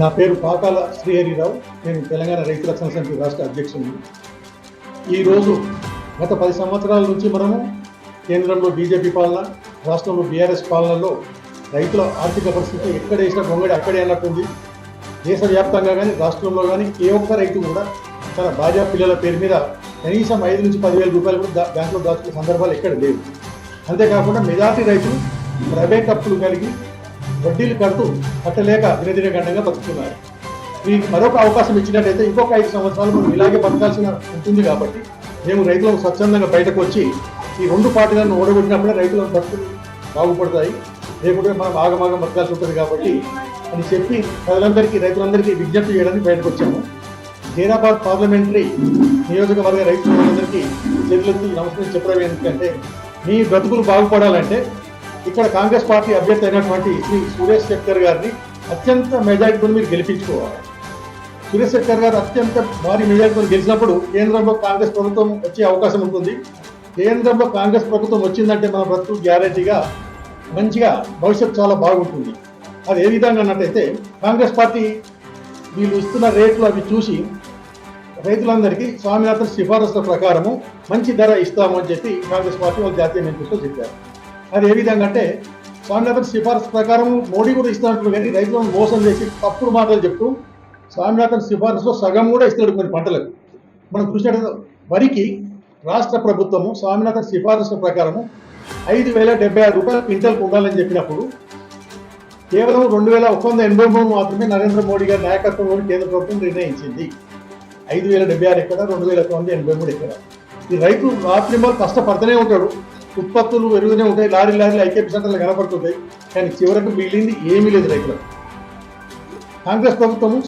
నా పేరు పాకాల శ్రీహరిరావు. నేను తెలంగాణ రైతు రక్షణ సమితి రాష్ట్ర అధ్యక్షుడిని. ఈరోజు గత పది సంవత్సరాల నుంచి మనము కేంద్రంలో బీజేపీ పాలన రాష్ట్రంలో బీఆర్ఎస్ పాలనలో రైతుల ఆర్థిక పరిస్థితి ఎక్కడ వేసిన గొంగడి అక్కడే అన్నట్టుంది. దేశవ్యాప్తంగా కానీ రాష్ట్రంలో కానీ ఏ ఒక్క రైతు కూడా తన భార్య పిల్లల పేరు మీద కనీసం ఐదు నుంచి పదివేల రూపాయలు కూడా బ్యాంకులో దాచుకునే సందర్భాలు ఎక్కడ లేవు. అంతేకాకుండా మెజార్టీ రైతులు ప్రైవేట్ అప్పులు కలిగి వడ్డీలు కడుతూ కట్టలేక దినదినగండంగా బతుకుతున్నారు. మీకు మరొక అవకాశం ఇచ్చినట్టయితే ఇంకొక ఐదు సంవత్సరాలు మనం ఇలాగే బతకాల్సిన ఉంటుంది కాబట్టి మేము రైతులకు స్వచ్ఛందంగా బయటకు వచ్చి ఈ రెండు పార్టీలను ఓడగొట్టినప్పుడే రైతుల బతుకులు బాగుపడతాయి. లేకుంటే మనం ఆగమాగం బతకాల్సి ఉంటుంది కాబట్టి అని చెప్పి ప్రజలందరికీ రైతులందరికీ విజ్ఞప్తి చేయడానికి బయటకు వచ్చాము. జైరాబాద్ పార్లమెంటరీ నియోజకవర్గ రైతులందరికీ చేతులెత్తి నమస్కారం చెప్పడం ఏంటంటే మీ బ్రతుకులు బాగుపడాలంటే ఇక్కడ కాంగ్రెస్ పార్టీ అభ్యర్థి అయినటువంటి శ్రీ సురేష్ శెట్టర్ గారిని అత్యంత మెజారిటీతో మీరు గెలిపించుకోవాలి. సురేష్ శెట్టర్ గారు అత్యంత భారీ మెజారిటీతో గెలిచినప్పుడు కేంద్రంలో కాంగ్రెస్ ప్రభుత్వం వచ్చే అవకాశం ఉంటుంది. కేంద్రంలో కాంగ్రెస్ ప్రభుత్వం వచ్చిందంటే మన బ్రతుకు గ్యారంటీగా మంచిగా భవిష్యత్తు చాలా బాగుంటుంది. అది ఏ విధంగా అన్నట్టయితే కాంగ్రెస్ పార్టీ వీళ్ళు ఇస్తున్న రేట్లు అవి చూసి రైతులందరికీ స్వామినాథన్ సిఫారసుల ప్రకారము మంచి ధర ఇస్తామని చెప్పి కాంగ్రెస్ పార్టీ వాళ్ళు జాతీయ నేతృత్వం చెప్పారు. అది ఏ విధంగా అంటే స్వామినాథన్ సిఫార్సు ప్రకారం మోడీ కూడా ఇస్తున్నట్లు కానీ రైతులను మోసం చేసి తప్పుడు మాటలు చెప్తూ స్వామినాథన్ సిఫార్సులో సగం కూడా ఇస్తాడు కొన్ని పంటలకు మనం చూసినట్టు వరికి రాష్ట్ర ప్రభుత్వము స్వామినాథన్ సిఫార్సు ప్రకారము ఐదు వేల డెబ్బై ఆరు రూపాయలు క్వింటల్కి ఉండాలని చెప్పినప్పుడు కేవలం రెండు వేల ఒక వంద ఎనభై మూడు మాత్రమే నరేంద్ర మోడీ గారి నాయకత్వంలోని కేంద్ర ప్రభుత్వం నిర్ణయించింది. ఐదు వేల డెబ్బై ఆరు ఎక్కడ రెండు వేల ఒక వంద ఎనభై మూడు ఎక్కడ? ఈ రైతు రాత్రి కష్టపడుతూనే ఉంటాడు. ఉత్పత్తులు పెరుగుతూనే ఉంటాయి లారీ లారీలు ఐకేపీ సెంటర్లు కనపడుతుంటాయి. కానీ చివరకు మిగిలింది ఏమీ లేదు రైతులకు. కాంగ్రెస్ ప్రభుత్వము